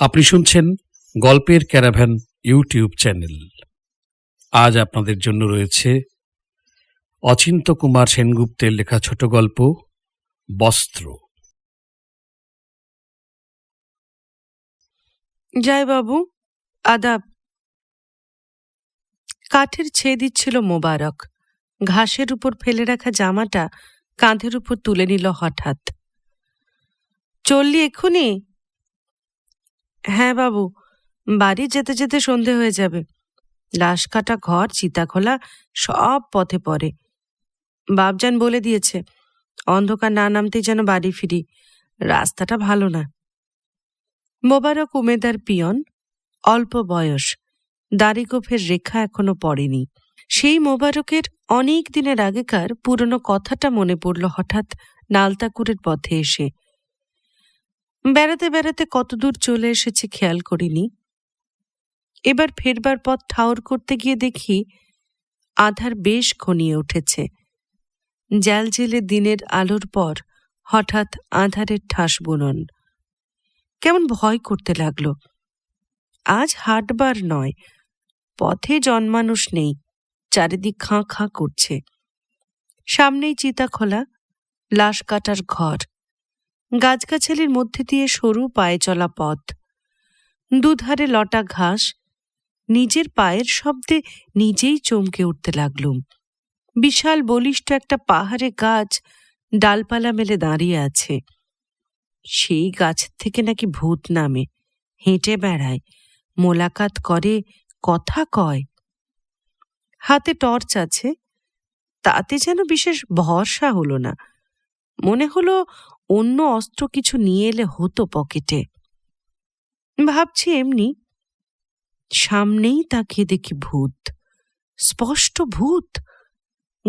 আপনি শুনছেন গল্পের ক্যারাভ্যান ইউটিউব চ্যানেল। আজ আপনাদের জন্য রয়েছে অচিন্ত কুমার সেনগুপ্তের লেখা ছোট গল্প, বস্ত্র। জয় বাবু, আদাব। কাঠের ছেদ দিচ্ছিল মোবারক। ঘাসের উপর ফেলে রাখা জামাটা কাঁধের উপর তুলে নিল হঠাৎ। চললি এক্ষুনি? হ্যাঁ বাবু, বাড়ি যেতে যেতে সন্ধে হয়ে যাবে। লাশ কাটা ঘর চিতাখোলা সব পথে পড়ে। বাবজান বলে দিয়েছে, অন্ধকার না নামতেই যেন বাড়ি ফিরি, রাস্তাটা ভালো না। মোবারক উমেদার পিয়ন, অল্প বয়স, দাড়িগোফের রেখা এখনও পড়েনি। সেই মোবারকের অনেক দিনের আগেকার পুরনো কথাটা মনে পড়ল হঠাৎ নালতাকুরের পথে এসে। বেড়াতে বেড়াতে কতদূর চলে এসেছে খেয়াল করিনি। এবার ফেরবার পথ ঠাউর করতে গিয়ে দেখি আধার বেশ ঘনিয়ে উঠেছে। জ্যাল জেলে দিনের আলোর পর হঠাৎ আধারের ঠাস বুনন। কেমন ভয় করতে লাগল। আজ হাটবার নয়, পথে জনমানুষ নেই, চারিদিক খাঁ খাঁ করছে। সামনেই চিতাখোলা, লাশ কাটার ঘর। গাছগাছালির মধ্যে দিয়ে সরু পায়ে চলা পথ। দুধারে লটা ঘাস। নিজের পায়ের শব্দে নিজেই চমকে উঠতে লাগলুম বিশাল বলিষ্ঠ একটা পাহাড়ে গাছ ডালপালা মেলে দাঁড়িয়ে আছে। সেই গাছ থেকে নাকি ভূত নামে। হেঁটে বেড়ায়। মোলাকাত করে, কথা কয়। হাতে টর্চ আছে। তাতে যেন বিশেষ ভরসা হলো না। মনে হলো অন্য অস্ত্র কিছু নিয়ে এলে হতো পকেটে। ভাবছি এমনি। সামনেই তাকিয়ে দেখি ভূত। স্পষ্ট ভূত।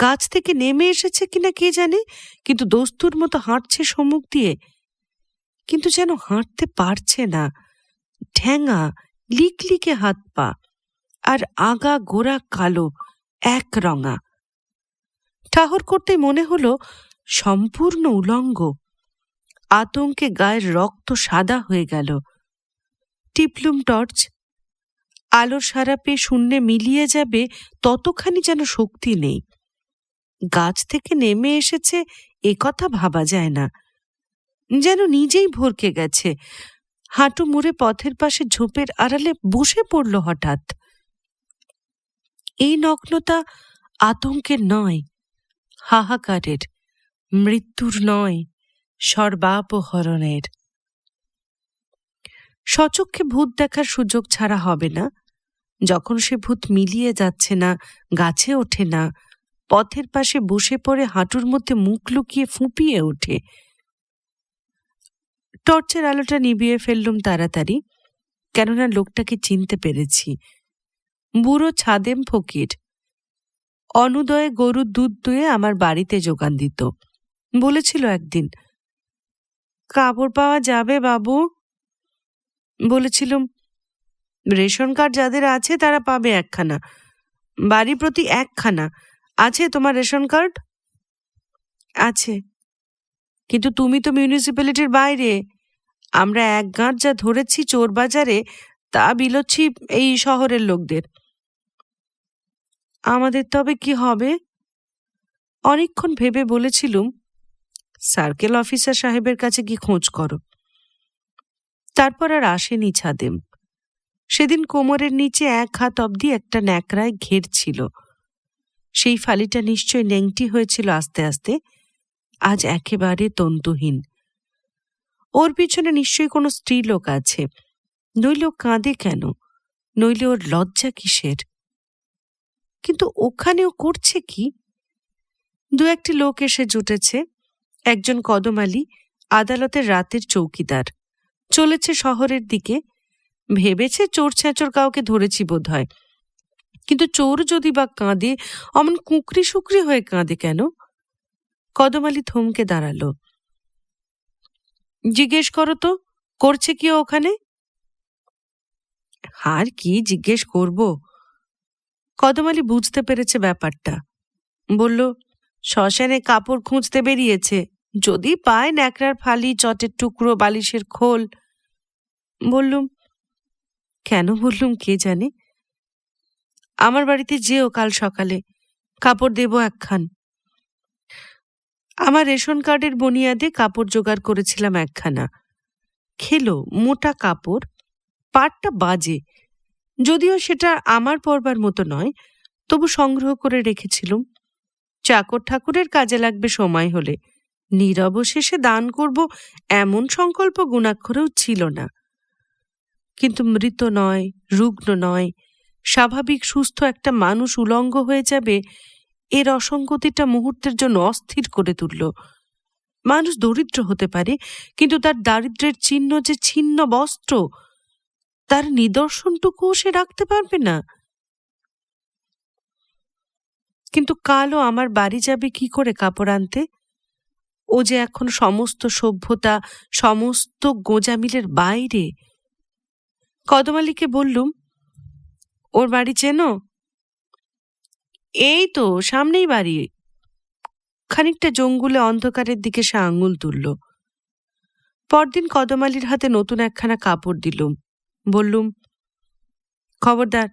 গাছ থেকে নেমে এসেছে কিনা কে জানে, কিন্তু দস্তুর মতো হাঁটছে সম্মুখ দিয়ে। কিন্তু যেন হাঁটতে পারছে না। ঠ্যাঙা, লিকলিকে হাত পা, আর আগা গোড়া কালো, এক রঙা। ঠাহর করতে মনে হলো সম্পূর্ণ উলঙ্গ। আতঙ্কে গায়ের রক্ত সাদা হয়ে গেল। টিপলুম টর্চ, আলোর সারা পেয়ে শূন্যে মিলিয়ে যাবে ততখানি যেন শক্তি নেই। গাছ থেকে নেমে এসেছে, এ কথা ভাবা যায় না। যেন নিজেই ভরকে গেছে। হাঁটু মুড়ে পথের পাশে ঝোপের আড়ালে বসে পড়ল হঠাৎ। এই নগ্নতা আতঙ্কের নয়, হাহাকারের, মৃত্যুর নয়। সর্বাপহরণের। সচক্ষে ভূত দেখার সুযোগ ছাড়া হবে না। যখন সে ভূত মিলিয়ে যাচ্ছে না, গাছে ওঠে না, পথের পাশে বসে পড়ে হাঁটুর মধ্যে মুখ লুকিয়ে ফুঁপিয়ে ওঠে। টর্চের আলোটা নিভিয়ে ফেললুম তাড়াতাড়ি, কেননা লোকটাকে চিনতে পেরেছি। বুড়ো ছাদেম ফকির। অনুদয়ে গরুর দুধ দুয়ে আমার বাড়িতে যোগান দিত। বলেছিল একদিন কাপড় পাওয়া যাবে, বাবু? বলেছিলুম, রেশন কার্ড যাদের আছে তারা পাবে একখানা, বাড়ি প্রতি একখানা। আছে তোমার রেশন কার্ড? আছে। কিন্তু তুমি তো মিউনিসিপ্যালিটির বাইরে। আমরা এক গাঁট যা ধরেছি চোর বাজারে, তা বিলোচ্ছি এই শহরের লোকদের। আমাদের তবে কি হবে? অনেকক্ষণ ভেবে বলেছিলুম সার্কেল অফিসার সাহেবের কাছে কি খোঁজ করো। তারপর আর আসেনি ছাদেম। সেদিন কোমরের নিচে এক হাত অবধি একটা ন্যাকড়ায় ঘের ছিল। সেই ফালিটা নিশ্চয় ন্যাংটি হয়েছিল আস্তে আস্তে, আজ একেবারে তন্তুহীন। ওর পিছনে নিশ্চয়ই কোনো স্ত্রী লোক আছে। নইলে ও কাঁদে কেন? নইলে ওর লজ্জা কিসের? কিন্তু ওখানেও করছে কি? দু একটি লোক এসে জুটেছে। একজন কদমালি আদালতের রাতের চৌকিদার। চলেছে শহরের দিকে। ভেবেছে চোর ছ্যাঁচোর কাউকে ধরেছি বোধ হয় কিন্তু চোর যদি বা কাঁদে, অমন কুকরি শুকরি হয়ে কাঁদে কেন? কদম কদমালি থমকে দাঁড়াল। জিজ্ঞেস করো তো, করছে কি ওখানে? আর কি জিজ্ঞেস করব? কদমালি বুঝতে পেরেছে ব্যাপারটা। বলল, শ্মশানে কাপড় খুঁজতে বেরিয়েছে। যদি পায় ন্যাকড়ার ফালি, চটের টুকরো, বালিশের খোল। বললুম, কেন বললুম কে জানে? আমার বাড়িতে যেও কাল সকালে, কাপড় দেব একখান। আমার রেশন কার্ডের বনিয়াদে কাপড় জোগাড় করেছিলাম একখানা। খেলো, মোটা কাপড়, পাটটা বাজে। যদিও সেটা আমার পরবার মতো নয়, তবু সংগ্রহ করে রেখেছিলুম। চাকর ঠাকুরের কাজে লাগবে সময় হলে। নিরবশেষে দান করব এমন সংকল্প গুণাক্ষরেও ছিল না। কিন্তু মৃত নয়, রুগ্ন নয়, স্বাভাবিক সুস্থ একটা মানুষ উলঙ্গ হয়ে যাবে, এর অসঙ্গতিটা মুহূর্তের জন্য অস্থির করে তুলল। মানুষ দরিদ্র হতে পারে, কিন্তু তার দারিদ্র্যের চিহ্ন যে ছিন্ন বস্ত্র, তার নিদর্শনটুকুও সে রাখতে পারবে না। কিন্তু কালও আমার বাড়ি যাবে কি করে কাপড় আনতে? ও যে এখন সমস্ত সভ্যতা, সমস্ত গোজামিলের বাইরে। কদমালিকে বললুম, ওর বাড়ি চেনো? এই তো, সামনেই বাড়ি। খানিকটা জঙ্গুলে অন্ধকারের দিকে সে আঙুল তুলল। পরদিন কদমালির হাতে নতুন একখানা কাপড় দিলুম। বললুম, খবরদার,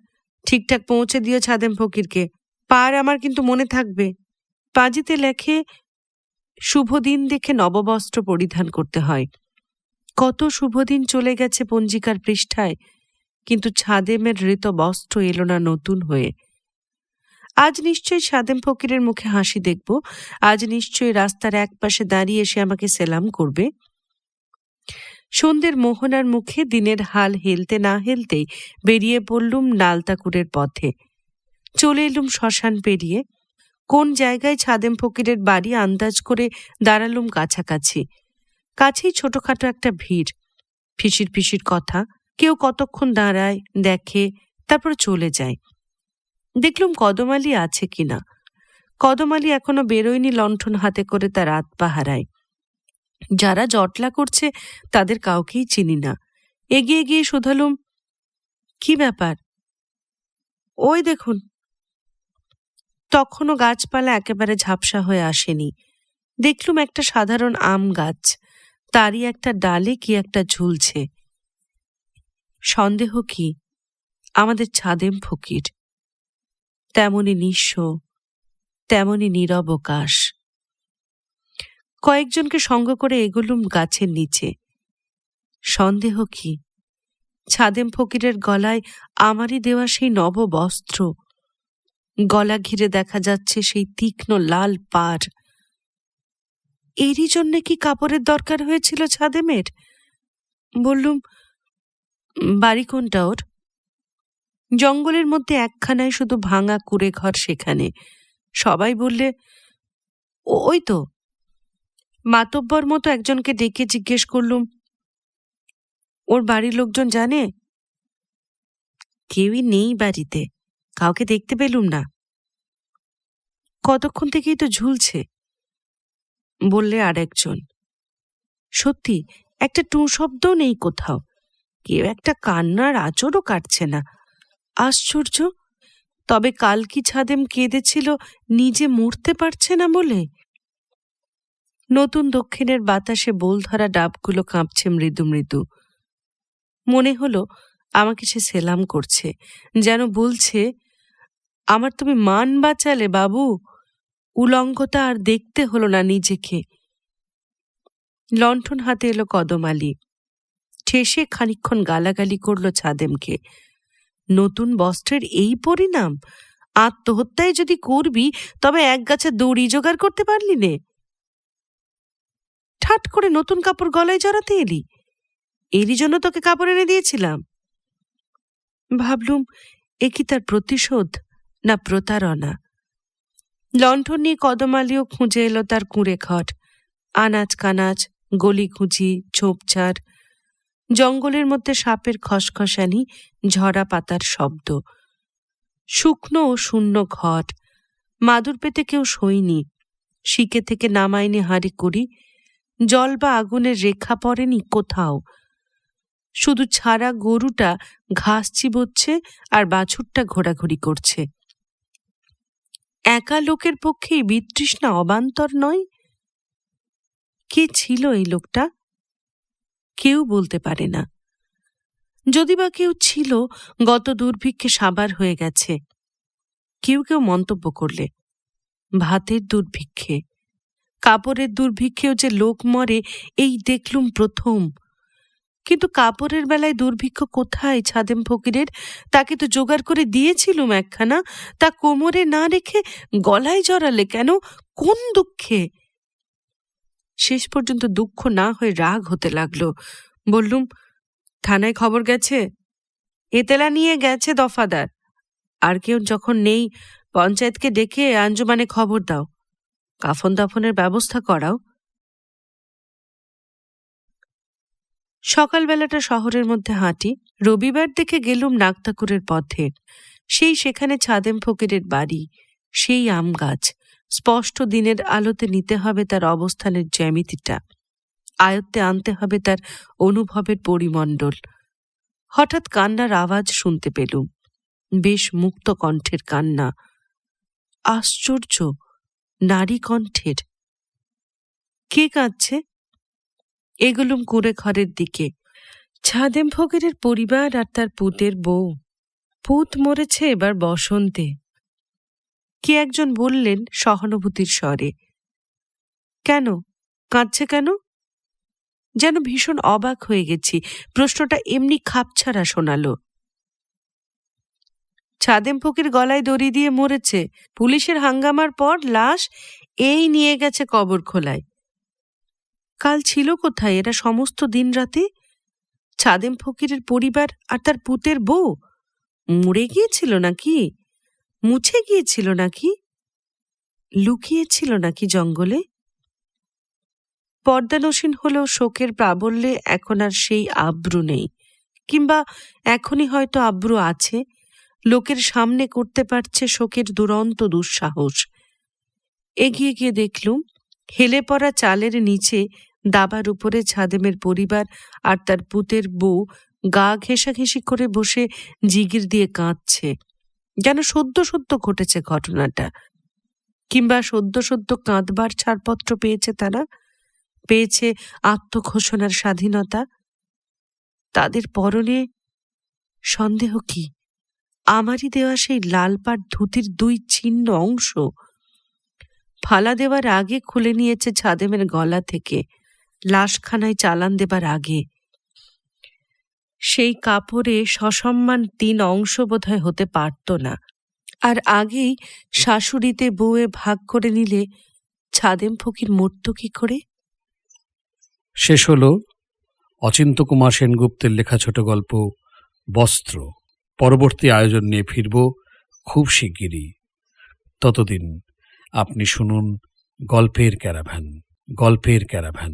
ঠিকঠাক পৌঁছে দিও ছাদেম ফকিরকে। পার আমার কিন্তু মনে থাকবে। পাঁজিতে লেখে শুভ দিন দেখে নববস্ত্র পরিধান করতে হয়। কত শুভ দিন চলে গেছে পঞ্জিকার পৃষ্ঠায়, কিন্তু ছাদেমের ঋত বস্ত্র এলো না নতুন হয়ে। আজ নিশ্চয়ই সাদেম ফকিরের মুখে হাসি দেখব, আজ নিশ্চয়ই রাস্তার এক পাশে দাঁড়িয়ে এসে আমাকে সেলাম করবে। সন্ধ্যের মোহনার মুখে দিনের হাল হেলতে না হেলতেই বেরিয়ে পড়লুম নালতাকুরের পথে। চলে এলুম শ্মশান পেরিয়ে কোন জায়গায় ছাদেম ফকিরের বাড়ি আন্দাজ করে দাঁড়ালুম কাছাকাছি। কাছেই ছোটখাটো একটা ভিড়। ফিসির ফিসির কথা। কেউ কতক্ষণ দাঁড়ায়, দেখে, তারপর চলে যায়। দেখলুম কদমালি আছে কিনা। কদমালি এখনও বেরোয়নি লণ্ঠন হাতে করে তার রাত পাহারায়। যারা জটলা করছে, তাদের কাউকেই চিনি না। এগিয়ে গিয়ে শুধালুম, কি ব্যাপার? ওই দেখুন তখনও গাছপালা একেবারে ঝাপসা হয়ে আসেনি। দেখলুম একটা সাধারণ আম গাছ, তারই একটা ডালে কি একটা ঝুলছে। সন্দেহ কি? আমাদের ছাদেম ফকির। তেমনি নিঃস্ব, তেমনি নিরবকাশ কয়েকজনকে সঙ্গ করে এগুলুম গাছের নিচে। সন্দেহ কি? ছাদেম ফকিরের গলায় আমারই দেওয়া সেই নব বস্ত্র গলা ঘিরে দেখা যাচ্ছে সেই তীক্ষ্ণ লাল পাড় এরই জন্যে কি কাপড়ের দরকার হয়েছিল ছাদেমের? বললুম, বাড়ি কোনটা ওর? জঙ্গলের মধ্যে একখানায় শুধু ভাঙা কুড়ে ঘর সেখানে। সবাই বললে ওই তো। মাতব্বর মতো একজনকে ডেকে জিজ্ঞেস করলুম, ওর বাড়ির লোকজন জানে? কেউই নেই বাড়িতে। কাউকে দেখতে পেলুম না। কতক্ষণ থেকেই তো ঝুলছে, বললে আর একজন সত্যি, একটা টু শব্দও নেই কোথাও। কেউ একটা কান্নার আচরও কাটছে না। আশ্চর্য, তবে কাল কি ছাদেম কেঁদেছিল, নিজে মরতে পারছে না বলে? নতুন দক্ষিণের বাতাসে বোল ধরা ডাবগুলো কাঁপছে মৃদু মৃদু। মনে হলো, আমাকে সে সেলাম করছে, যেন বলছে আমার তুমি মান বাঁচালে, বাবু। উলঙ্গতা আর দেখতে হলো না নিজেকে। লণ্ঠন হাতে এলো কদম আলী। ঠেসে খানিক্ষণ গালাগালি করল ছাদেমকে। নতুন বস্ত্রের এই পরিণাম? আত্মহত্যায় যদি করবি, তবে এক গাছে দড়ি জোগাড় করতে পারলি নে। ঠাট করে নতুন কাপড় গলায় জড়াতে এলি। এরই জন্য তোকে কাপড় এনে দিয়েছিলাম। ভাবলুম, এ কি তার প্রতিশোধ? না প্রতারণা। লণ্ঠন নিয়ে কদমালিও খুঁজে এলো তার কুঁড়ে ঘট কানাজ গলি খুঁজি, ঝোপঝাড়। জঙ্গলের মধ্যে সাপের খসখসানি, ঝরা পাতার শব্দ। শুকনো ও শূন্য ঘট। মাদুর পেতে কেউ শোয়নি শিকে থেকে নামায়নি হাঁড়ি করি জল বা আগুনের রেখা পড়েনি কোথাও। শুধু ছাড়া গরুটা ঘাস চিবোচ্ছে আর বাছুরটা ঘোরাঘুরি করছে। একা লোকের পক্ষে এই বিতৃষ্ণা অবান্তর নয়? কে ছিল এই লোকটা? কেউ বলতে পারে না। যদি বা কেউ ছিল, গত দুর্ভিক্ষে সাবার হয়ে গেছে। কেউ কেউ মন্তব্য করলে, ভাতের দুর্ভিক্ষে। কাপড়ের দুর্ভিক্ষেও যে লোক মরে, এই দেখলুম প্রথম। কিন্তু কাপড়ের বেলায় দুর্ভিক্ষ কোথায় ছাদেম ফকিরের? তাকে তো জোগাড় করে দিয়েছিলুম একখানা। তা কোমরে না রেখে গলায় জড়ালে কেন? কোন দুঃখে? শেষ পর্যন্ত দুঃখ না হয়ে রাগ হতে লাগল। বললুম, থানায় খবর গেছে? এতেলা নিয়ে গেছে দফাদার। আর কেউ যখন নেই, পঞ্চায়েতকে ডেকে আঞ্জুমানে খবর দাও। কাফন দাফনের ব্যবস্থা করাও। সকালবেলাটা শহরের মধ্যে হাঁটি, রবিবার দেখে গেলুম নাগতাকুরের পথে। সেই সেখানে ছাদেম ফকিরের বাড়ি, সেই আম গাছ। স্পষ্ট দিনের আলোতে নিতে হবে তার অবস্থানের জ্যামিতিটা। আয়ত্তে আনতে হবে তার অনুভবের পরিমণ্ডল। হঠাৎ কান্নার আওয়াজ শুনতে পেলুম। বেশ মুক্ত কণ্ঠের কান্না। আশ্চর্য, নারী কণ্ঠের। কে কাঁদছে? এগুলুম কুড়ে ঘরের দিকে। ছাদেম ফকিরের পরিবার আর তার পুতের বউ। পুত মরেছে এবার বসন্তে। কে একজন বললেন সহানুভূতির স্বরে। কেন? কাঁদছে কেন? যেন ভীষণ অবাক হয়ে গেছি। প্রশ্নটা এমনি খাপছাড়া শোনালো। ছাদেম ফকির গলায় দড়ি দিয়ে মরেছে। পুলিশের হাঙ্গামার পর লাশ এই নিয়ে গেছে কবর খোলায়। কাল ছিল কোথায়? এরা সমস্ত দিন রাতে ছাদেম ফকিরের পরিবার আর তার পুতের বউ? মরে গিয়েছিল নাকি? মুছে গিয়েছিল নাকি? লুকিয়েছিল নাকি জঙ্গলে? পর্দানসীন হলেও শোকের প্রাবল্যে এখন আর সেই আব্রু নেই। কিংবা এখনই হয়তো আব্রু আছে। লোকের সামনে করতে পারছে শোকের দুরন্ত দুঃসাহস। এগিয়ে গিয়ে দেখলুম, হেলে পড়া চালের নিচে দাবার উপরে ছাদেমের পরিবার আর তার পুতের বউ গা ঘেঁষাঘেঁষি করে বসে জিগির দিয়ে কাঁদছে। যেন সদ্য সদ্য ঘটেছে ঘটনাটা। কিংবা সদ্য সদ্য কাঁদবার ছাড়পত্র পেয়েছে তারা? পেয়েছে আত্মঘোষণার স্বাধীনতা? তাদের পরনে সন্দেহ কি? আমারই দেওয়া সেই লাল পাট ধুতির দুই ছিন্ন অংশ। ফালা দেওয়ার আগে খুলে নিয়েছে ছাদেমের গলা থেকে। লাশখানায় চালান দেবার আগে। সেই কাপড়ে সসম্মান তিন অংশ বোধহয় হতে পারত না। আর আগেই শাশুড়িতে বউয়ে ভাগ করে নিলে ছাদেম ফকির মরত কি করে? শেষ হল অচিন্ত কুমার সেনগুপ্তের লেখা ছোট গল্প বস্ত্র। পরবর্তী আয়োজন নিয়ে ফিরব খুব শিগগিরই। ততদিন আপনি শুনুন গল্পের ক্যারাভ্যান গল্পের ক্যারাভ্যান।